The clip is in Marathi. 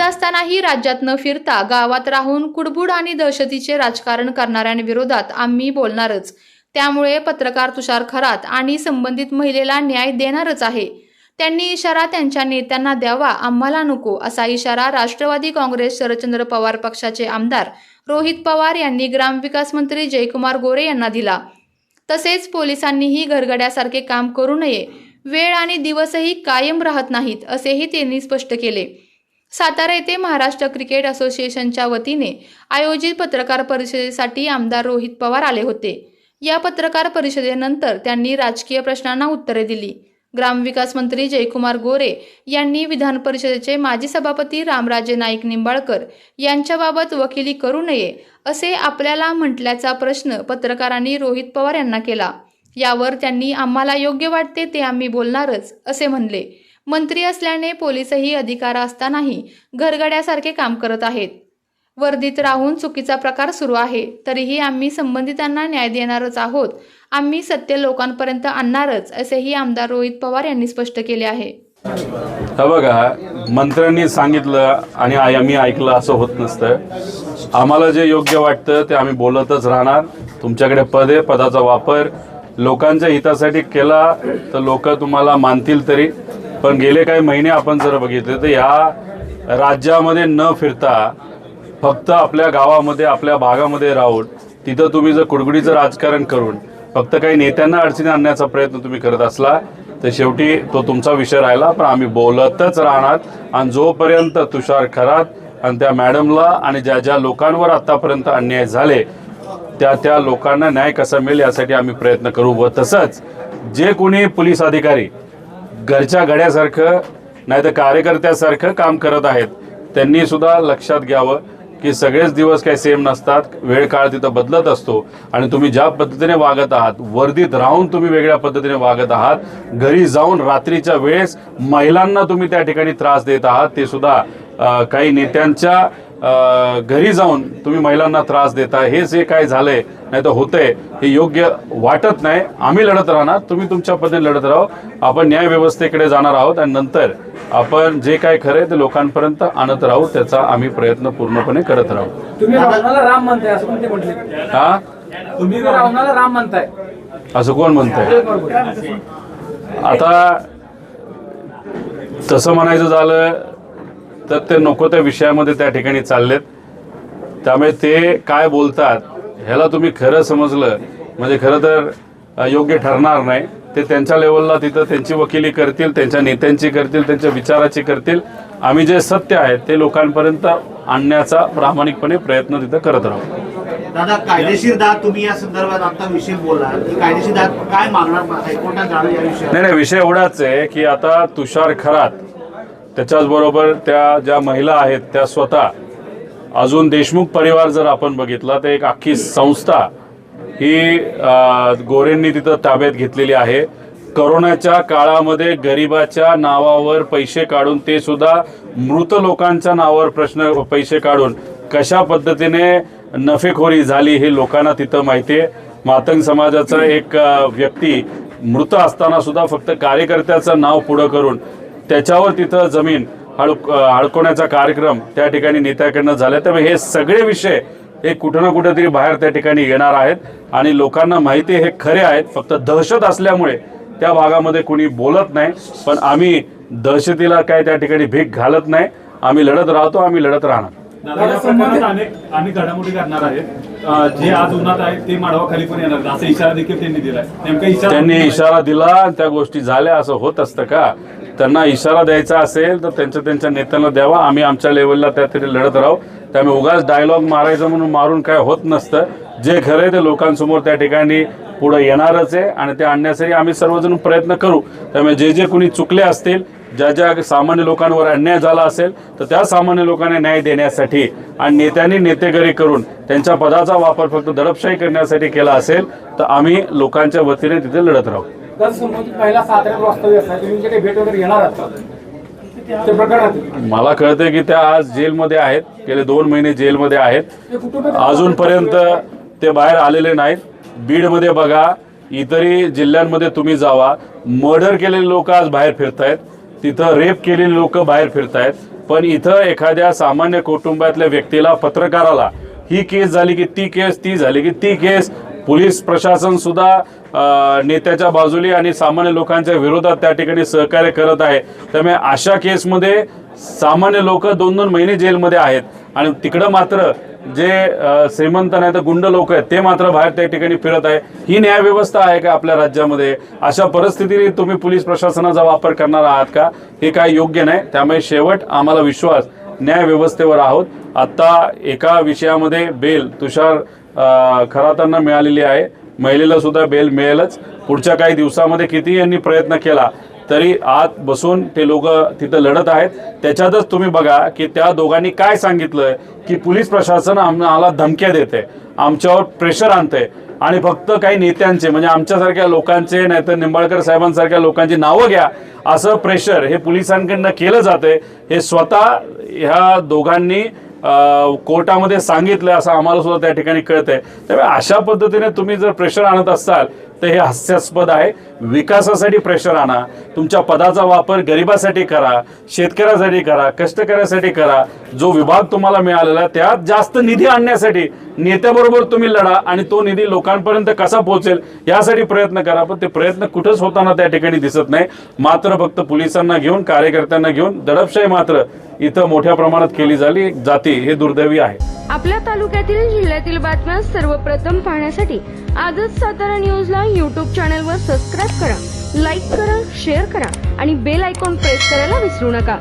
पद असतानाही राज्यात न फिरता गावात राहून कुडबुड आणि दहशतीचे राजकारण करणाऱ्यांविरोधात आम्ही बोलणारच. त्यामुळे पत्रकार तुषार खरात आणि संबंधित महिलेला न्याय देणारच आहे. त्यांनी इशारा त्यांच्या नेत्यांना द्यावा आम्हाला नको असा इशारा राष्ट्रवादी काँग्रेस शरदचंद्र पवार पक्षाचे आमदार रोहित पवार यांनी ग्रामविकास मंत्री जयकुमार गोरे यांना दिला. तसेच पोलिसांनीही घरगड्यासारखे काम करू नये. वेळ आणि दिवसही कायम राहत नाहीत असेही त्यांनी स्पष्ट केले. सातारा येथे महाराष्ट्र क्रिकेट असोसिएशनच्या वतीने आयोजित पत्रकार परिषदेसाठी आमदार रोहित पवार आले होते. या पत्रकार परिषदेनंतर त्यांनी राजकीय प्रश्नांना उत्तरे दिली. ग्रामविकास मंत्री जयकुमार गोरे यांनी विधान परिषदेचे माजी सभापती रामराजे नाईक निंबाळकर यांच्याबाबत वकिली करू नये असे आपल्याला म्हटल्याचा प्रश्न पत्रकारांनी रोहित पवार यांना केला. यावर त्यांनी आम्हाला योग्य वाटते ते आम्ही बोलणारच असे म्हणले. मंत्री असल्याने पोलीसही अधिकार असतानाही घरगड्यासारखे काम करत आहेत. वर्दीत राहून चुकीचा प्रकार सुरू आहे तरीही आम्ही संबंधितांना न्याय देणारच आहोत. आम्ही सत्य लोकांपर्यंत आणणारच असेही आमदार रोहित पवार यांनी स्पष्ट केले आहे. बघा मंत्र्यांनी सांगितलं आणि आय- आम्ही ऐकलं असं होत नसतं. आम्हाला जे योग्य वाटतं ते आम्ही बोलतच राहणार. तुमच्याकडे पद आहे पदाचा वापर लोकांच्या हितासाठी केला तर लोक तुम्हाला मानतील तरी पण गेले काही महिने आपण जर बघितले तर या राज्यामध्ये न फिरता फक्त आपल्या गावामध्ये आपल्या भागामध्ये राहून तिथं तुम्ही जर कुडकुडीचं राजकारण करून फक्त काही नेत्यांना अडचणी आणण्याचा प्रयत्न तुम्ही करत असला तर शेवटी तो तुमचा विषय राहिला. पण आम्ही बोलतच राहणार आणि जोपर्यंत तुषार खरात आणि त्या मॅडमला आणि ज्या ज्या लोकांवर आतापर्यंत अन्याय झाले त्या त्या लोकांना न्याय कसा मिळेल यासाठी आम्ही प्रयत्न करू व तसंच जे कोणी पोलीस अधिकारी घरच्या गड्यासारखं नाही तर कार्यकर्त्यासारखं काम करत आहेत. त्यांनी सुद्धा लक्षात घ्यावं की सगळेच दिवस काही सेम नसतात वेळ काळ तिथं बदलत असतो. आणि तुम्ही ज्या पद्धतीने वागत आहात वर्दीत राहून तुम्ही वेगळ्या पद्धतीने वागत आहात घरी जाऊन रात्रीच्या वेळेस महिलांना तुम्ही त्या ठिकाणी त्रास देत आहात ते सुद्धा काही नेत्यांच्या घरी जाऊन तुम्ही महिलांना त्रास देता हे जे काय झालंय नाही तर होतंय हे योग्य वाटत नाही. आम्ही लढत राहणार तुम्ही तुमच्या पद्धतीने लढत राहो. आपण न्याय व्यवस्थेकडे जाणार आहोत आणि नंतर आपण जे काय खरंय ते लोकांपर्यंत आणत राहू त्याचा आम्ही प्रयत्न पूर्णपणे करत राहू. राम म्हणताय असं हा? तुम्ही रावणाला राम म्हणताय. असं कोण म्हणतंय? आता तसं म्हणायचं झालं तर ते नको त्या विषयामध्ये त्या ठिकाणी चाललेत. त्यामुळे ते काय बोलतात ह्याला तुम्ही खरं समजलं. म्हणजे खरं तर योग्य ठरणार नाही. ते त्यांच्या लेवलला तिथं त्यांची वकिली करतील त्यांच्या नेत्यांची करतील त्यांच्या विचाराची करतील. आम्ही जे सत्य आहे ते लोकांपर्यंत आणण्याचा प्रामाणिकपणे प्रयत्न तिथं करत राहू. दादा कायदेशीर दाद तुम्ही या संदर्भात आता विषय बोलला की कायदेशीर दाद काय मागणार? हायकोर्टात या नाही नाही विषय एवढाच आहे की आता तुषार खरात त्याच्याचबरोबर त्या ज्या महिला आहेत त्या स्वतः अजून देशमुख परिवार जर आपण बघितला तर एक अख्खी संस्था ही गोरेंनी तिथं ताब्यात घेतलेली आहे. करोनाच्या काळामध्ये गरिबाच्या नावावर पैसे काढून ते सुद्धा मृत लोकांच्या नावावर प्रश्न पैसे काढून कशा पद्धतीने नफेखोरी झाली हे लोकांना तिथं माहिती आहे. मातंग समाजाचा एक व्यक्ती मृत असताना सुद्धा फक्त कार्यकर्त्याचं नाव पुढं करून त्याच्यावर तिथं जमीन हळ हडकवण्याचा कार्यक्रम त्या ठिकाणी नेत्याकडनं झाला. त्यामुळे हे सगळे विषय हे कुठं ना कुठेतरी बाहेर त्या ठिकाणी येणार आहेत. आणि लोकांना माहिती हे खरे आहेत. फक्त दहशत असल्यामुळे त्या भागामध्ये कोणी बोलत नाही. पण आम्ही दहशतीला काय त्या ठिकाणी भीक घालत नाही. आम्ही लढत राहतो आम्ही लढत राहणार. अनेक घडामोडी करणार आहेत. जे आज उन्हात आहेत ते माडवा खाली पण येणार असा इशारा देखील त्यांनी इशारा त्यांनी इशारा दिला आणि त्या गोष्टी झाल्या. असं होत असतं का? त्यांना इशारा द्यायचा असेल तर त्यांच्या त्यांच्या नेत्यांना द्यावा. आम्ही आमच्या लेवलला त्यातरी लढत राहू. त्यामुळे उगाच डायलॉग मारायचं म्हणून मारून काय होत नसतं. जे खरं आहे ते लोकांसमोर त्या ठिकाणी पुढं येणारच आहे आणि ते आणण्यासाठी आम्ही सर्वजण प्रयत्न करू. त्यामुळे जे जे कोणी चुकले असतील ज्या ज्या सामान्य लोकांवर अन्याय झाला असेल तर त्या सामान्य लोकांना न्याय देण्यासाठी आणि नेत्यांनी नेतेगरी करून त्यांच्या पदाचा वापर फक्त दडपशाही करण्यासाठी केला असेल तर आम्ही लोकांच्या वतीने तिथे लढत राहू. संबंधित साताऱ्यात वास्तव्य असणार तुम्ही जे काही भेट वगैरे घेणार आहात ते प्रकरणात मला कळतंय की त्या आज जेलमध्ये आहेत गेले दोन महिने जेलमध्ये आहेत. अजूनपर्यंत ते बाहेर आलेले नाहीत. बीडमध्ये बघा इतरही जिल्ह्यांमध्ये तुम्ही जावा. मर्डर केलेले लोक आज बाहेर फिरतायत. तिथं रेप केलेले लोक बाहेर फिरतायत. पण इथं एखाद्या सामान्य कुटुंबातल्या व्यक्तीला पत्रकाराला ही केस झाली की ती केस ती झाली की ती केस पोलीस प्रशासन सुद्धा नेत्याच्या बाजूली आणि सामान्य लोकांच्या विरोधात त्या ठिकाणी सहकार्य करत आहे. त्यामुळे अशा केसमध्ये सामान्य लोक दोन दोन महिने जेलमध्ये आहेत. आणि तिकडं मात्र जे श्रीमंत नाही तर गुंड लोक आहेत ते मात्र बाहेर त्या ठिकाणी फिरत आहे. ही न्यायव्यवस्था आहे का आपल्या राज्यामध्ये? अशा परिस्थितीत तुम्ही पोलीस प्रशासनाचा वापर करणार आहात का? हे काय योग्य नाही. त्यामुळे शेवट आम्हाला विश्वास न्यायव्यवस्थेवर आहोत. आता एका विषयामध्ये बेल तुषार खरा त्यांना मिळालेली आहे. महिलेला सुद्धा बेल मिळेलच. पुढच्या काही दिवसामध्ये किती यांनी प्रयत्न केला तरी आत बसून ते लोक तिथं लढत आहेत. त्याच्यातच तुम्ही बघा की त्या दोघांनी काय सांगितलं की पोलीस प्रशासन आम्हाला धमक्या देते आमच्यावर प्रेशर आणते आणि फक्त काही नेत्यांचे म्हणजे आमच्यासारख्या लोकांचे नाहीतर निंबाळकर साहेबांसारख्या लोकांची नावं घ्या. असं प्रेशर हे पोलिसांकडनं केलं जाते हे स्वतः ह्या दोघांनी कोर्टामध्ये सांगितलं असं आम्हाला सुद्धा त्या ठिकाणी कळतंय. त्यामुळे अशा पद्धतीने तुम्ही जर प्रेशर आणत असाल तर हे हास्यास्पद आहे. विकासासाठी प्रेशर आणा. तुमच्या पदाचा वापर गरिबासाठी करा शेतकऱ्यासाठी करा कष्टकऱ्यासाठी करा. जो विभाग तुम्हाला मिळालेला त्यात जास्त निधी आणण्यासाठी नेत्याबरोबर तुम्ही लढा आणि तो निधी लोकांपर्यंत कसा पोहोचेल यासाठी प्रयत्न करा. पण ते प्रयत्न कुठंच होताना त्या ठिकाणी दिसत नाही. मात्र फक्त पोलिसांना घेऊन कार्यकर्त्यांना घेऊन दडपशाही मात्र इथं मोठ्या प्रमाणात केली झाली जाती हे दुर्दैवी आहे. आपल्या तालुक्यातील जिल्ह्यातील बातम्या सर्वप्रथम पाहण्यासाठी आजच सातारा न्यूजला यूट्यूब चॅनलवर सबस्क्राईब करा लाईक करा शेअर करा आणि बेल आयकॉन प्रेस करायला विसरू नका.